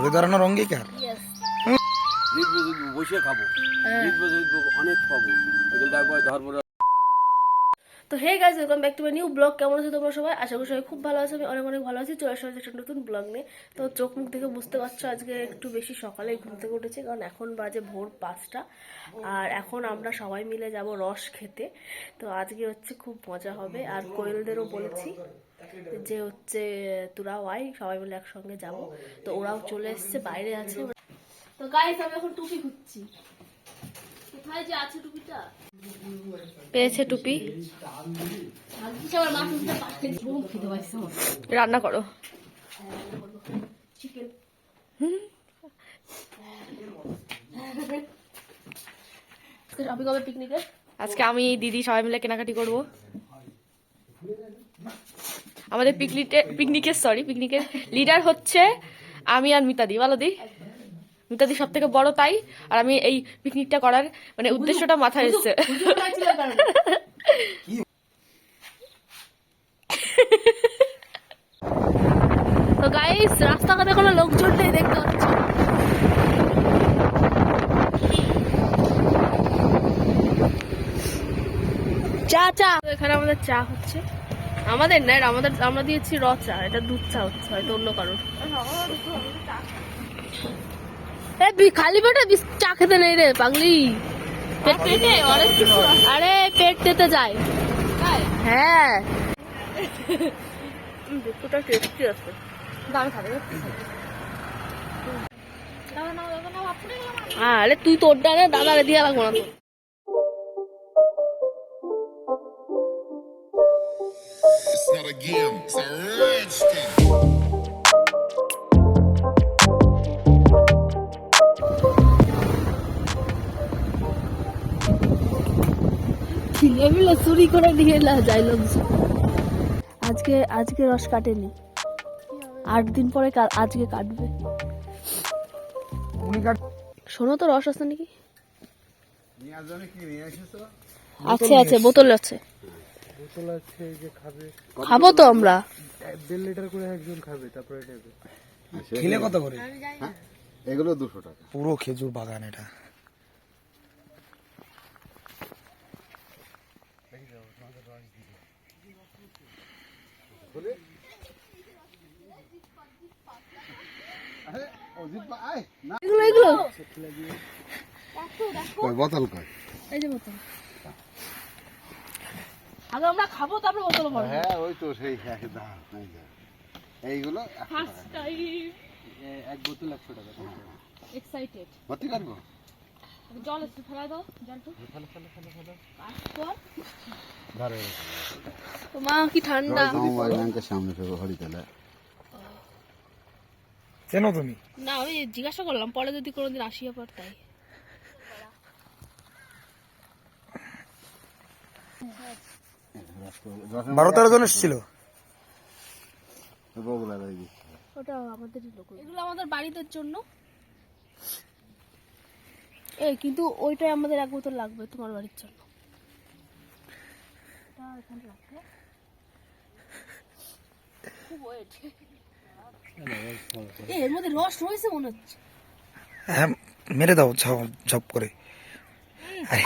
ঘুরে দাঁড়ানোর অঙ্গীকার? বসে খাব। হ্যাঁ। অনেক পাবো। তো hey guys welcome back to my new blog কেমন আছে তোমরা সবাই? আশা করি সবাই খুব ভালো আছে। আমি অনেক অনেক ভালো আছি। চলে আসলে একটা নতুন ব্লগ নিয়ে। তো চোখ মুখ দেখে বুঝতে পারছ আজকে একটু বেশি সকালে ঘুম থেকে উঠেছে কারণ এখন বাজে ভোর পাঁচটা। আর এখন আমরা সবাই মিলে যাব রস খেতে। তো আজকে হচ্ছে খুব মজা হবে। আর কোয়েলদেরও বলেছি যে হচ্ছে তোরাও আয় সবাই মিলে একসঙ্গে যাব। তো ওরাও চলে এসছে বাইরে আছে তো গাইজ আমি এখন টুপি খুঁজছি। কোথায় যে আছে টুপিটা? পেয়েছে টুপি। রান্না করো। চিকেন আমি কবে পিকনিকে আজকে আমি দিদি সবাই মিলে কেনাকাটি করব। আমাদের পিকনিকে পিকনিকের সরি পিকনিকের লিডার হচ্ছে আমি আর মিতাদি বলো দি? মিতাদি সব থেকে বড় তাই আর আমি এই পিকনিকটা করার মানে উদ্দেশ্যটা মাথায় এসছে। তো গাইস রাস্তাঘাটে কোনো লোকজন নেই দেখতে পাচ্ছি। চা চা। এখানে আমাদের চা হচ্ছে। আমাদের না আমাদের আমরা দিয়েছি র চা এটা দুধ চা হচ্ছে হয়তো অন্য কারোর। খালি পেটে চা খেতে নেই রে পাগলি। আরে পেট পেতে যায়। হ্যাঁ। দুধটা টেস্টি আছে। আরে তুই তোর ডালে দাদা দিয়ে লাগবো না তো It's not a it's a চুরি করে নিয়ে না যায় লোকজন আজকে আজকে রস কাটেনি। আট দিন পরে আজকে কাটবে। উনি কাট শোনো তো রস আছে নাকি? আছে আছে বোতল আছে। খাব। তো আমরা। খেলে কত করে? এগুলো দুশো টাকা। পুরো খেজুর বাগান এটা। এগুলো এগুলো। বোতল কয়? এই যে বোতল। আগে আমরা খাব তারপরে বোতল ভরবো। হ্যাঁ ওই তো সেই এক দাম এইগুলো একশো টাকা। এক বোতল একশো টাকা এক্সাইটেড ভর্তি করব জল একটু ফেলা দাও জলটু। ধরে তো মা কি ঠান্ডা। সমবায় ব্যাংকের সামনে থেকে হরিতলা চেনো তুমি? না আমি জিজ্ঞাসা করলাম পরে যদি কোনোদিন আসিয়া পর তাই। বারো তেরো জন এসেছিল? ওটা আমাদের লোক। এগুলো আমাদের বাড়িদের জন্য। এই কিন্তু ওইটাই আমাদের এক বোতল লাগবে তোমার বাড়ির জন্য। এর মধ্যে রস রয়েছে মনে হচ্ছে। হ্যাঁ মেরে দাও ঝপ করে। আরে,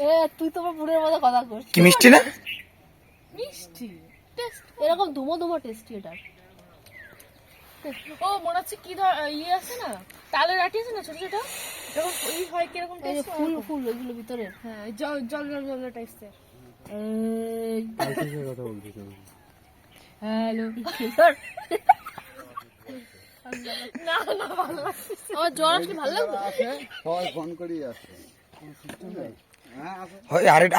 এ তুই তোমার বুড়ের মতো কথা করছিস কি মিষ্টি না? মিষ্টি। টেস্ট এরকম ধুমো ধুমো টেস্টি এটা। ও মনে হচ্ছে কি ধর ইয়ে আছে না? তালের আটি আছে না ছোট ছোট? যখন ই হয় কীরকম যে ফুল ফুল ওইগুলো ভিতরে। হ্যাঁ জল জল জল জল হ্যালো আমার জ্বর আসলে ভালো লাগবে সবাই ফোন করি আসছে। হয় হাড়ি-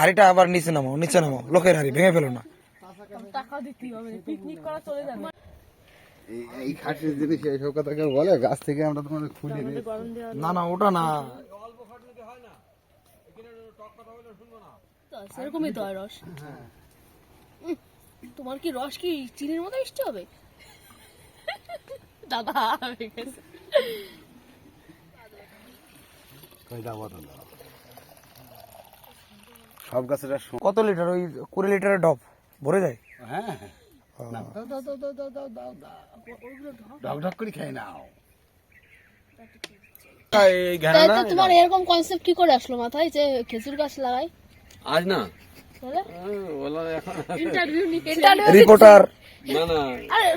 হাড়িটা আবার নিচে নামাও নিচে নামাও লোকের হাড়ি ভেঙে ফেলো না। টাকা দিতেই হবে পিকনিক করা চলে যাবে এই এই খাটের জিনিস এইসব কথা কেউ বলে? গাছ থেকে আমরা নিয়ে না না ওটা না। সেরকমই তো হয় রস। তোমার কি রস কি চিনির মতো মিষ্টি হবে? দাদা হয়ে গেছে। দাও সব গাছের কত লিটার? ওই কুড়ি লিটারের ডব ভরে যায়? করে খেয়ে নাও। তোমার এরকম কনসেপ্ট কি করে আসলো মাথায় যে খেজুর গাছ লাগাই? আজ না। না না।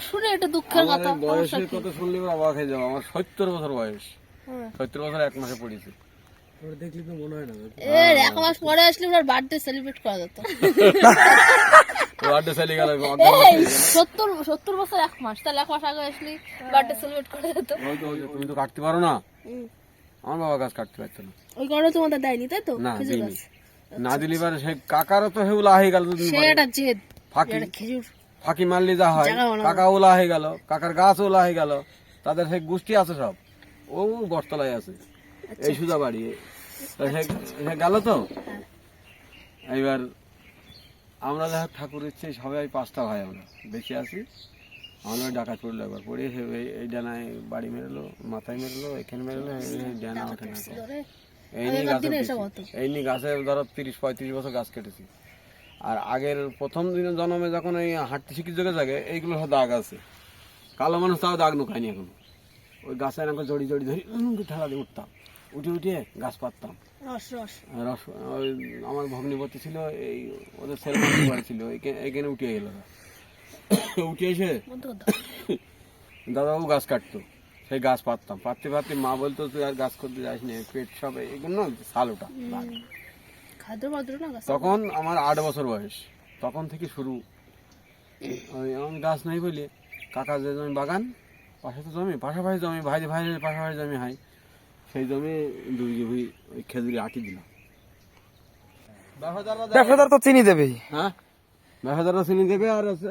শুনে দুঃখের বয়সের কথা শুনলে হয়ে যাব। আমার সত্তর বছর বয়স। সত্তর বছর এক মাসে পড়েছি। এর এক মাস পরে আসলে ওনার বার্থডে সেলিব্রেট করা যেত। বার্থডে চলে গেল এই সত্তর সত্তর বছর এক মাস তাহলে এক মাস আগে আসলে বার্থডে সেলিব্রেট করা যেত। ওই তো ওই তুমি তো কাটতে পারো না? আমার বাবা গাছ কাটতে পারতো না। ওই কারণে তোমাদের দেয়নি তাই তো? না খেজুর দিইনি গাছ। না দিলি পারে সে কাকারও তো হেউলা হয়ে গেল সে একটা জেদ ফাঁকি। খেজুর। ফাঁকি মারলে যা হয় কাকা ওলা হয়ে গেল কাকার গাছ ওলা হয়ে গেল তাদের সেই গোষ্ঠী আছে সব। ও বটতলায় আছে আচ্ছা, এই সুজা বাড়ি তা গেল তো। এইবার আমরা হোক ঠাকুর ইচ্ছে সবাই পাঁচটা ভাই আমরা। বেঁচে আছি আমরা ডাকা পড়ল একবার। পড়ে এই- ডানায় বাড়ি মেরলো মাথায় মেরলো এখানে মেরলো ডানা ওঠে না। এই নিয়ে হতো। এই নিয়ে গাছে ধরো তিরিশ পঁয়ত্রিশ বছর গাছ কেটেছি। আর আগের প্রথম দিনে জন্মে যখন এই হাঁটতে শিখি যোগে জাগে এইগুলো সব দাগ আছে। কালো মানুষ তাও দাগ নুখায়নি এখন। ওই গাছে এরকম জড়ি জড়ি ধরি ঠেলা দিয়ে উঠতাম। উঠে উঠে গাছ পাততাম। রস রস। আর রস ওই আমার ভগ্নিপতি ছিল এই ওদের ছেলে বাড়ি ছিল এখানে উঠে গেল উঠে এসে দাদাও গাছ কাটতো সেই গাছ পাততাম। পাততে পাততে মা বলতো তুই আর গাছ করতে যাস না পেট সব এগুলো না সাল ওটা তখন আমার আট বছর বয়স তখন থেকে শুরু। আমার গাছ নাই বলে কাকা যে জমি বাগান পাশে তো জমি পাশাপাশি জমি ভাই ভাই পাশাপাশি জমি হয়। সেই জমি দুই জমি ওই খেজুরি আটি দিলাম। ব্যবসাদার তো চিনি দেবেই। হ্যাঁ? ব্যবসাদার চিনি দেবে আর আছে।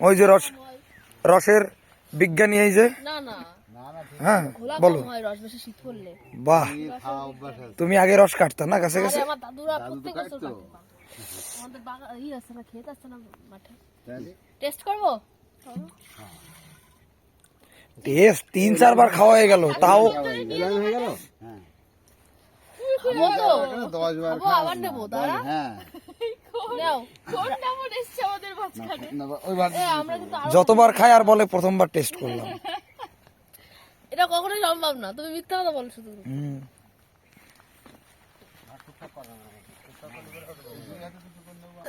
ওই যে রস রসের বিজ্ঞানী এই যে। হ্যাঁ বলো। বাহ। তুমি আগে রস কাটতা না কাছে কাছে? আমাদের বাগান ই আছে না ক্ষেত আছে না মাঠে? টেস্ট করব? টেস্ট তিন চারবার খাওয়া হয়ে গেল তাও হয়ে গেল? হ্যাঁ। দশ বার আবার নেব দাঁড়া। হ্যাঁ। যতবার খায় আর বলে প্রথমবার টেস্ট করলাম। এটা কখনোই সম্ভব না তুমি মিথ্যা কথা বলো শুধু হুম।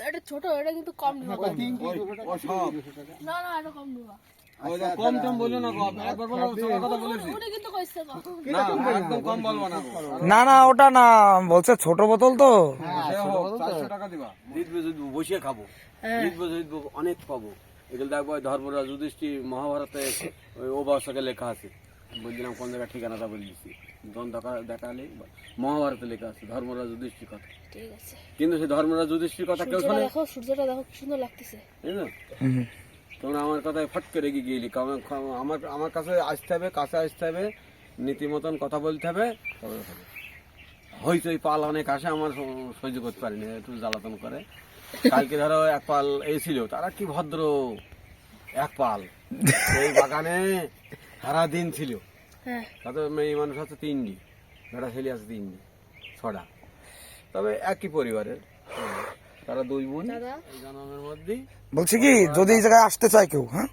এটা ছোট এটা কিন্তু কম না না এটা কম নিবা কম টম বলল না একবার বলো কথা বলেছি। উনি কিন্তু কইছে কম। না একদম কম বলব না। না না ওটা না বলছে ছোট বোতল তো। টাকা দিবা। জিতবে যদি বসিয়ে খাব। জিতবো জিতবো অনেক পাবো। এগুলো দেখব ওই ধর্মরাজ যুধিষ্ঠি মহাভারতে ওই অবস্থাকে লেখা আছে। বলছিলাম কোন জায়গায় ঠিকানাটা বলে দিচ্ছি যখন দেখা মহাভারতে লেখা আছে ধর্মরাজ যুধিষ্ঠির কথা। ঠিক আছে। কিন্তু সেই ধর্মরাজ যুধিষ্ঠির কথা কেউ শোনে দেখো সূর্যটা দেখো কি সুন্দর লাগতেছে। তাই না? তোমরা আমার কথায় ফট করে রেগে গিয়েলি কারণ আমার আমার কাছে আসতে হবে কাছে আসতে হবে নীতি মতন কথা বলতে হবে। হইচই পাল অনেক আসে আমার সহ্য করতে পারিনি একটু জ্বালাতন করে। কালকে ধরো এক পাল এসেছিল তারা কি ভদ্র এক পাল। এই বাগানে সারাদিন ছিল। তাতে মেয়ে মানুষ আছে তিনটি বেটা ছেলে আছে তিনটি ছটা। তবে একই পরিবারের। তারা দুই বোন। এই জন্মের মধ্যেই। বলছি কি যদি এই জায়গায় আসতে চায় কেউ হ্যাঁ?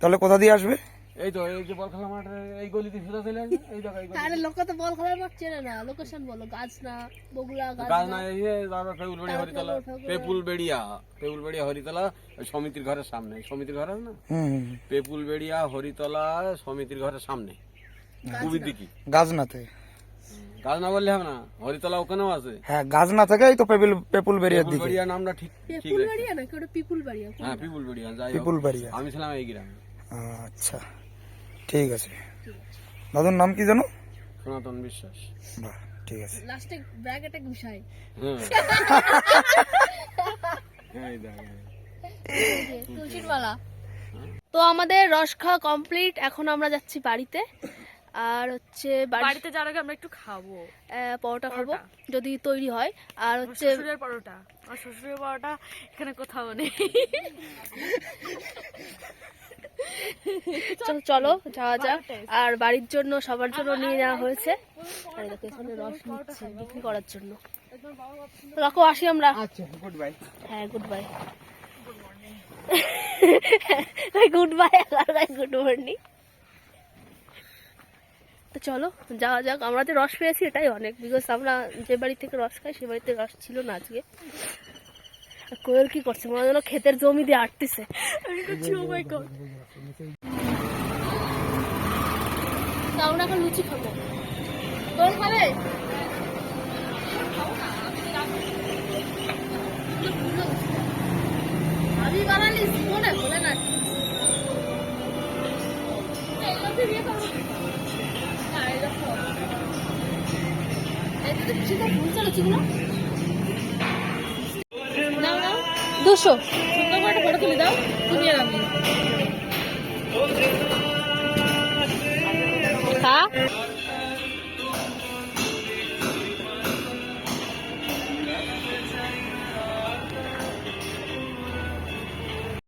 তাহলে কোথা দিয়ে আসবে? এই তো এই যে বলখালা মাঠে এই গলিতে সোজা চলে আসবে। এই জায়গা এই আরে লোক তো বল খেলার মাঠ চেনে না। লোকেশন বলো গাছ না বগুলা গাছ গাছ না এই যে তারপর পেপুল বেড়িয়া হরিতলা। পেপুল বেড়িয়া পেপুল বেড়িয়া হরিতলা সমিতির ঘরের সামনে। সমিতির ঘর আছে না? হুম হুম। পেপুল বেড়িয়া হরিতলা সমিতির ঘরের সামনে। কুবির দিকি গাজনাতে গাছ না বললে হবে না। হরিতলা ওখানেও আছে। হ্যাঁ গাজনা থেকেই তো পেপুল পেপুল বেরিয়ার দিকে। বেড়িয়া নামটা ঠিক ঠিক পিপুল নাকি ওটা পিপুল বাড়িয়া হ্যাঁ পিপুল বেড়িয়া যাই পিপুল বেরিয়া আমি ছিলাম এই গ্রামে। আচ্ছা ঠিক আছে। দাদুর নাম কি জানো? সনাতন বিশ্বাস। বাহ ঠিক আছে। লাস্টে ব্র্যাকেটে ঘুষাই হ্যাঁ। হ্যাঁ এই দেখ, এই। তুলসীর মালা। তো আমাদের রস খাওয়া কমপ্লিট এখন আমরা যাচ্ছি বাড়িতে। আর হচ্ছে বাড়িতে যাওয়ার আগে আমরা একটু খাব। আহ, পরোটা খাব যদি তৈরি হয়। আর হচ্ছে শ্বশুরের পরোটা। আর শ্বশুরের পরোটা এখানে কোথাও নেই। চ- চলো যাওয়া যাক। আর বাড়ির জন্য সবার জন্য নিয়ে নেওয়া হয়েছে। আর দেখো এখানে রস নিচ্ছে বিক্রি করার জন্য। রাখো আসি আমরা। আচ্ছা গুড বাই হ্যাঁ good bye good bye good morning তো চলো, যাওয়া যাক। আমরা যে রস পেয়েছি এটাই অনেক বিকজ আমরা যে বাড়ি থেকে রস খাই, সে বাড়িতে রস ছিল না আজকে। কোয়েল কি করছে? মনে যেন ক্ষেতের জমি দিয়ে আটতেছে। তা আমরা এখন লুচি খাব। খাবে? আমি বানালি জীবনে বলে না। দুশো। সুন্দর করে ফটো তুলে দাও তুমি আর আমি।